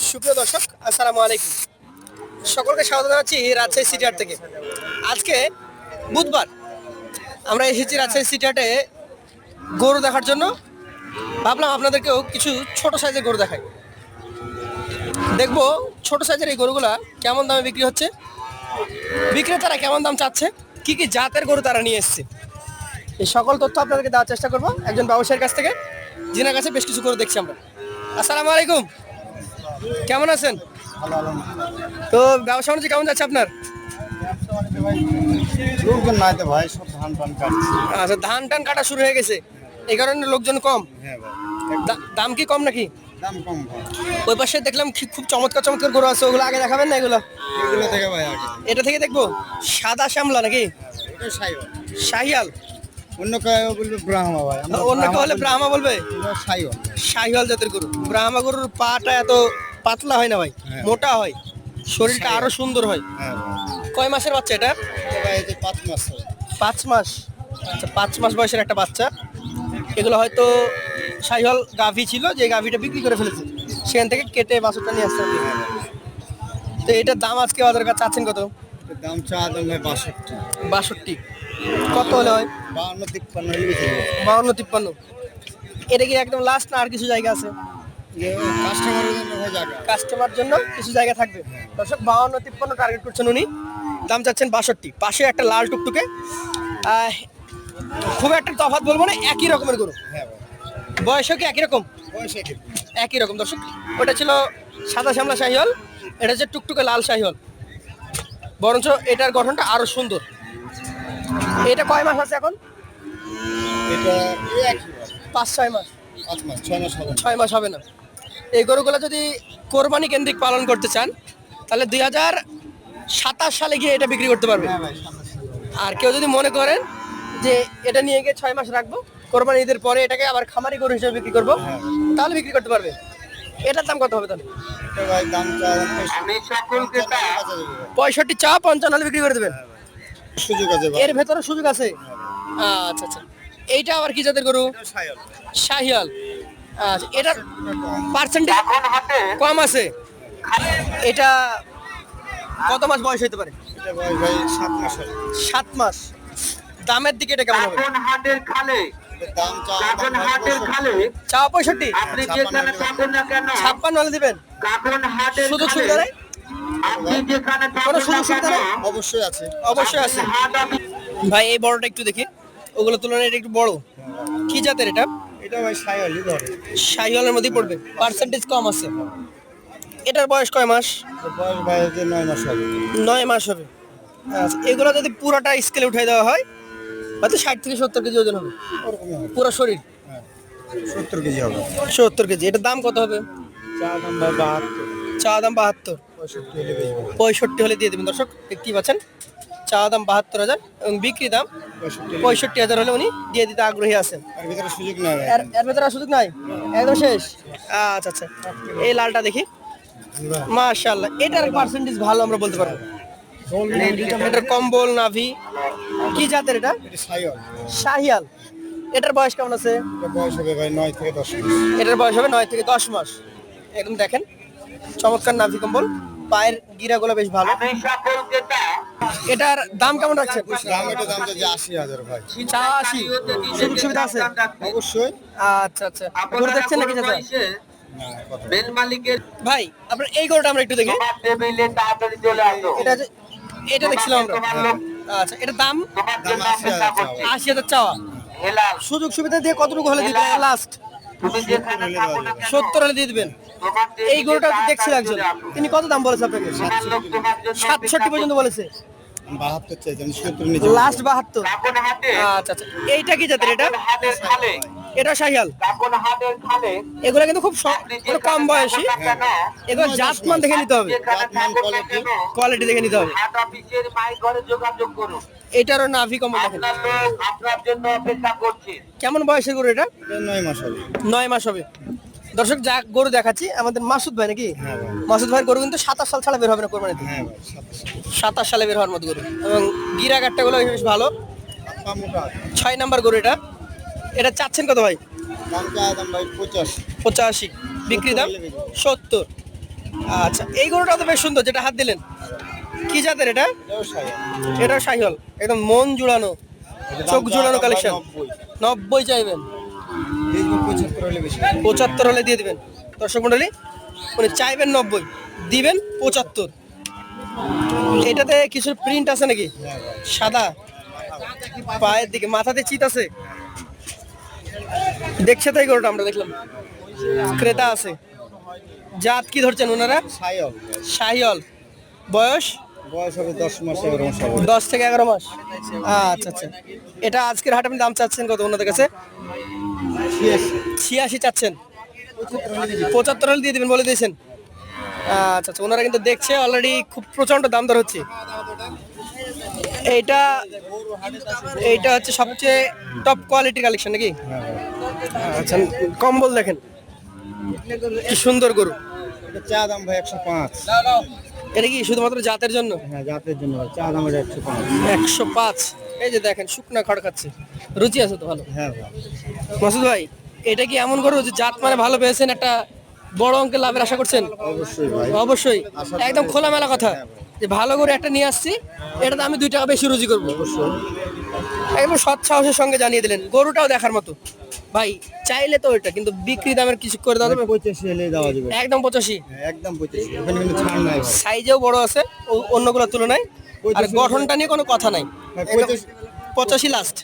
সুপ্রিয় দর্শক, আসসালামু আলাইকুম। সকলকে স্বাগত জানাচ্ছি রাজশাহী সিটি হাট থেকে। আজকে বুধবার আমরা এসেছি রাজশাহী সিটি হাটে গরু দেখার জন্য। ভাবলাম আপনাদেরকেও কিছু ছোট সাইজের গরু দেখাই। দেখব ছোট সাইজের এই গরুগুলা কেমন দামে বিক্রি হচ্ছে, বিক্রেতারা কেমন দাম চাচ্ছে, কি কি জাতের গরু তারা নিয়ে এসছে। এই সকল তথ্য আপনাদেরকে দেওয়ার চেষ্টা করব, একজন ব্যবসায়ীর কাছ থেকে, যিনার কাছে বেশ কিছু গরু দেখছি আমরা। আসসালামু আলাইকুম। কেমন আছেন? তো ব্যবসা বাণিজ্য কেমন যাচ্ছে আপনার? লোকজন নাই তো ভাই সব ধান পান কাটছে। আচ্ছা ধান টান কাটা শুরু হয়ে গেছে। এই কারণে লোকজন কম? হ্যাঁ দাম কি কম নাকি? দাম কম ওই পাশে দেখলাম খুব চমৎকার চমৎকার গরু আছে ওগুলো আগে দেখাবেন না এগুলো? এগুলো থেকে ভাই আগে। এটা থেকে দেখব? সাদা শ্যামলা নাকি? শাহিয়াল অন্য কেউ বলবে ব্রাহ্মা ভাই অন্য কেউ হলে ব্রাহ্মা বলবে? সাইওয়াল শাহিওয়াল জাতের গরু। ব্রাহ্মা গরুর পাটা এত পাতলা হয় না ভাই হ্যাঁ। মোটা হয়। শরীরটা আরও সুন্দর হয়। হ্যাঁ। কয় মাসের বাচ্চা এটা? পাঁচ মাস পাঁচ মাস। আচ্ছা পাঁচ মাস বয়সের একটা বাচ্চা। এগুলো হয়তো শাহিওয়াল গাভী ছিল যে গাভীটা বিক্রি করে ফেলেছে। সেখান থেকে কেটে বাছুরটা নিয়ে আসতে হবে তো এটার দাম আজকে বাজার কাছে চাচ্ছেন কত? দাম চা দাম বাষট্টি। বাষট্টি। কত হলে হয়? বাউন্ন তিপ্পান্ন বাউন্ন তিপ্পান্ন। এটা কি একদম লাস্ট না আর কিছু জায়গা আছে? কাস্টমার জন্য কিছু জায়গা থাকবে। দর্শক বাউন্ন তিপ্পান্ন টার্গেট করছেন উনি। দাম চাচ্ছেন বাষট্টি। পাশে একটা লাল টুকটুকে। খুব একটা তফাৎ বলব না একই রকমের গরু। হ্যাঁ বয়সও কি একই রকম? একই। রকম। দর্শক ওটা ছিল সাদা শ্যামলা শাহিওয়াল এটা হচ্ছে টুকটুকে লাল শাহিওয়াল। বরঞ্চ এটার গঠনটা আরও সুন্দর। এটা কয় মাস আছে এখন? পাঁচ ছয় মাস। পাঁচ মাস ছয় মাস হবে ছয় মাস হবে না। এই গরুগুলো যদি কোরবানি কেন্দ্রিক পালন করতে চান তাহলে দুই হাজার সাতাশ সালে গিয়ে এটা বিক্রি করতে পারবে। হ্যাঁ আর কেউ যদি মনে করেন যে এটা নিয়ে গিয়ে ছয় মাস রাখব কোরবানি ঈদের পরে এটাকে আবার খামারি গরু হিসেবে বিক্রি করব তাহলে বিক্রি করতে পারবে। এটার দাম কত হবে তাহলে? পঁয়ষট্টি চা পঞ্চান্ন হলে বিক্রি করে দেবেন। সুযোগ আছে এর ভেতরে সুযোগ আছে? আচ্ছা আচ্ছা। এইটা আবার কি জাতের গরু? শাহিয়াল আচ্ছা এটার পার্সেন্টেজ কম আছে? এটা কত মাস বয়স হতে পারে? সাত মাস দামের দিকে এটা কেমন হবে? হাটের খালে এটার চা হাটের খালে চা পঁয়ষট্টি? আপনি যেখানে থাকুন না কেন? ছাপ্পান্ন হলে দিবেন? কোনো সুযোগ সুবিধা অবশ্যই আছে। অবশ্যই আছে। হাট আমি ভাই এই বড়টা একটু দেখি। ওগুলো তুলনায় এটা একটু বড়। কি জাতের এটা? শাহিওয়ালের মধ্যেই পড়বে। পার্সেন্টেজ কম আছে। এটার বয়স কয় মাস? নয় মাস হবে। নয় মাস হবে। এগুলো যদি পুরোটা স্কেলে উঠাই দেওয়া হয় হয়তো ষাট থেকে সত্তর কেজি ওজন হবে। পুরো শরীর? হ্যাঁ সত্তর কেজি হবে। সত্তর কেজি। এটার দাম কত হবে? চা দাম বাহাত্তর। চা দাম বাহাত্তর। পঁয়ষট্টি হলে পঁয়ষট্টি হলে দিয়ে দেবেন। দর্শক দেখতেই পাচ্ছেন? চা দাম বাহাত্তর হাজার এবং বিক্রি দাম পঁয়ষট্টি হাজার। হলে উনি দিয়ে দিতে আগ্রহী আছেন। ভিতরে সুযোগ নাই এর ভেতরে সুযোগ নাই? একদম শেষ? আচ্ছা আচ্ছা। এই লালটা দেখি। মাশাআল্লাহ এটার পার্সেন্টেজ ভালো আমরা বলতে পারব। এটার কম্বল নাভি কি জাতের এটা? শাহিয়াল এটার বয়স কেমন আছে? বয়স হবে ভাই নয় থেকে দশ এটার বয়স হবে নয় থেকে দশ মাস। একদম দেখেন চমৎকার নাভি কম্বল। পায়ের গিরাগুলো বেশ ভালো। এটার দাম কেমন রাখছেন দাম এটা দাম যে আশি হাজার ভাই। চা আশি। সুযোগ সুবিধা আছে? অবশ্যই। আচ্ছা আচ্ছা। দেখছেন নাকি চাচা? বেল মালিকের ভাই আপনার এই গরুটা আমরা একটু দেখি। টেবিলে তাড়াতাড়ি চলে আসো। এটা যে- এটা দেখছিলাম আমরা। আচ্ছা এটার দাম? আশি হাজার চাওয়া। সুযোগ সুবিধা দিয়ে কতটুকু হলে দিতে লাস্ট সত্তর হলে দিয়ে দিবেন। এই গরুটা দেখছিল একজন। তিনি কত দাম বলেছে আপনাকে? সাতষট্টি পর্যন্ত বলেছে। বাহাত্তর চাইছি সত্তর নিচে লাস্ট বাহাত্তর। আচ্ছা আচ্ছা। এইটা কি জাতের এটা? কাকন হাটের খালে। এটা শাহিয়াল। কাকন হাটের খালে। এগুলো কিন্তু খুব মানে কম বয়সী। এগুলো জাতমান দেখে নিতে হবে। কোয়ালিটি দেখে নিতে হবে। এটারও নাভি কম আপনার জন্য অপেক্ষা করছে। কেমন বয়সের গরু এটা? এটা নয় মাস হবে। নয় মাস হবে। দর্শক যা গরু দেখাচ্ছি আমাদের মাসুদ ভাই নাকি? হ্যাঁ ভাই। মাসুদ ভাইয়ের গরু কিন্তু সাতাশ সাল ছাড়া বের হবে না কোরবানিতে হ্যাঁ সাতাশ সালে। বের হওয়ার মতো গরু। এবং গিরা গাট্টা গুলো বেশ ভালো। ছয় নাম্বার গরু এটা। এটা চাচ্ছেন কত ভাই? পঁচাশি। বিক্রি দাম সত্তর। আচ্ছা এই গরুটা তো বেশ সুন্দর যেটা হাত দিলেন। কি জাতের এটা? এটা শাহিওয়াল একদম মন জুড়ানো চোখ জুড়ানো কালেকশন নব্বই চাইবেন। পঁচাত্তর হলে দিয়ে দিবেন। দর্শক মন্ডলী মানে চাইবেন নব্বই দিবেন পঁচাত্তর। এটাতে কিছু প্রিন্ট আছে নাকি? সাদা। পায়ের দিকে মাথাতে চিত আছে। দেখছে তাই গরুটা আমরা দেখলাম। ক্রেতা আছে। জাত কি ধরছেন ওনারা? শাহিওল বয়স? বয়স হবে দশ মাস এগারো মাস দশ থেকে এগারো মাস। আচ্ছা আচ্ছা। এটা আজকের হাটে আপনি দাম চাচ্ছেন কত ওনাদের কাছে? ছিয়াশি চাচ্ছেন। পঁচাত্তর হলে দিয়ে দিবেন বলে দিয়েছেন। আচ্ছা আচ্ছা ওনারা কিন্তু দেখছে অলরেডি খুব প্রচণ্ড দাম দর হচ্ছে। এইটা এইটা হচ্ছে সবচেয়ে টপ কোয়ালিটি কালেকশন নাকি? আচ্ছা কম্বল দেখেন। কি সুন্দর গরু। এটা চা দাম ভাই একশো পাঁচ। এটা কি শুধুমাত্র জাতের জন্য? হ্যাঁ জাতের জন্য চা দাম একশো পাঁচ। একশো পাঁচ। এই যে দেখেন শুকনা খড় খাচ্ছে। রুচি আছে তো ভালো? হ্যাঁ ভাই মাসুদ ভাই এটা কি এমন করো যে জাত মানে ভালো পেয়েছেন একটা বড় অঙ্কের লাভের আশা করছেন? অবশ্যই অবশ্যই। একদম খোলামেলা কথা। যে ভালো করে একটা নিয়ে আসছি এটাতে আমি দুই টাকা বেশি রুজি করব। একদম সৎ সাহসের সঙ্গে জানিয়ে দিলেন। গরুটাও দেখার মতো। ভাই চাইলে তো ওইটা কিন্তু বিক্রি দামের কিছু করে যাবে? পঁচাশি হলে দেওয়া যাবে। একদম পঁচাশি? হ্যাঁ, একদম পঁচাশি। সাইজেও বড় আছে অন্যগুলোর তুলনায়। আর গঠনটা নিয়ে কোনো কথা নাই। হ্যাঁ, পঁচাশি পঁচাশি লাস্ট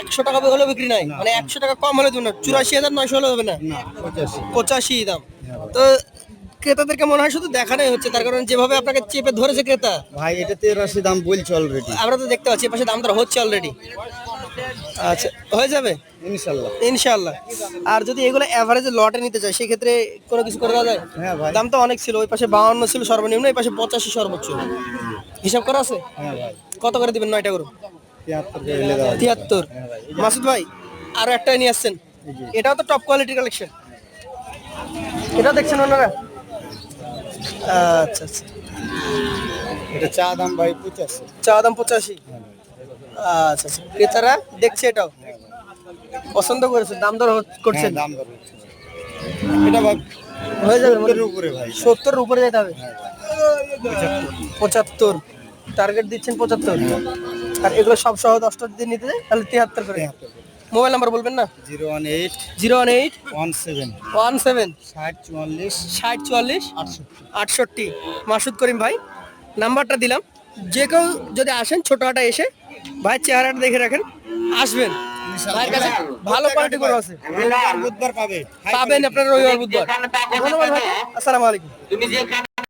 একশো টাকা হলেও বিক্রি নাই। মানে একশো টাকা কম হলে দেবেন না চুরাশি হাজার নয়শো হলে হবে না। পঁচাশি। দাম। তো ক্রেতাদেরকে মনে হয় শুধু দেখানোই হচ্ছে তার কারণ যেভাবে আপনাকে চেপে ধরেছে ক্রেতা ভাই এটা তেরাশি দাম বলছে অলরেডি আমরা তো দেখতে পাচ্ছি এপাশে দাম দর হচ্ছে অলরেডি আচ্ছা হয়ে যাবে? ইনশাল্লাহ। ইনশাআল্লাহ আর যদি এগুলো অ্যাভারেজে লটে নিতে চাই সেক্ষেত্রে কোনো কিছু করে দেওয়া যায়? হ্যাঁ দাম তো অনেক ছিল ওই পাশে বাউন্ন ছিল সর্বনিম্ন এই পাশে পঁচাশি সর্বোচ্চ। হিসাব করা আছে? হ্যাঁ কত করে দিবেন নয়টা গরু? তিয়াত্তর তিয়াত্তর। মাসুদ ভাই আরও একটা নিয়ে আসছেন। এটাও তো টপ কোয়ালিটির কালেকশন এটা দেখছেন ওনারা? আচ্ছা আচ্ছা। এটা চা দাম ভাই পঁচাশি। চা দাম পঁচাশি। আচ্ছা আচ্ছা। ক্রেতারা দেখছে এটাও? পছন্দ করেছে দাম দর হ্যাঁ, দাম দর এটা ভাই হয়ে যাবে উপরে ভাই। সত্তর উপরে যেতে হবে। পঁচাত্তর। টার্গেট দিচ্ছেন পঁচাত্তর। আর এগুলো সব সহ দশটা যদি নিতে তাহলে তিয়াত্তর করে। মোবাইল নাম্বার বলবেন না? Zero one eight. Zero one eight. One seven. One seven. ষাট চুয়াল্লিশ। ষাট চুয়াল্লিশ। আটষট্টি। আটষট্টি। মাসুদ করিম ভাই নাম্বারটা দিলাম। যে কেউ যদি আসেন ছোটহাটা এসে ভাই চেহারাটা দেখে রাখেন আসবেন। ভাইয়ের কাছে ভালো কোয়ালিটি করে আছে। রবিবার বুধবার পাবে। পাবেন আপনার রবিবার বুধবার। ধন্যবাদ ভাই। আসসালামু আলাইকুম।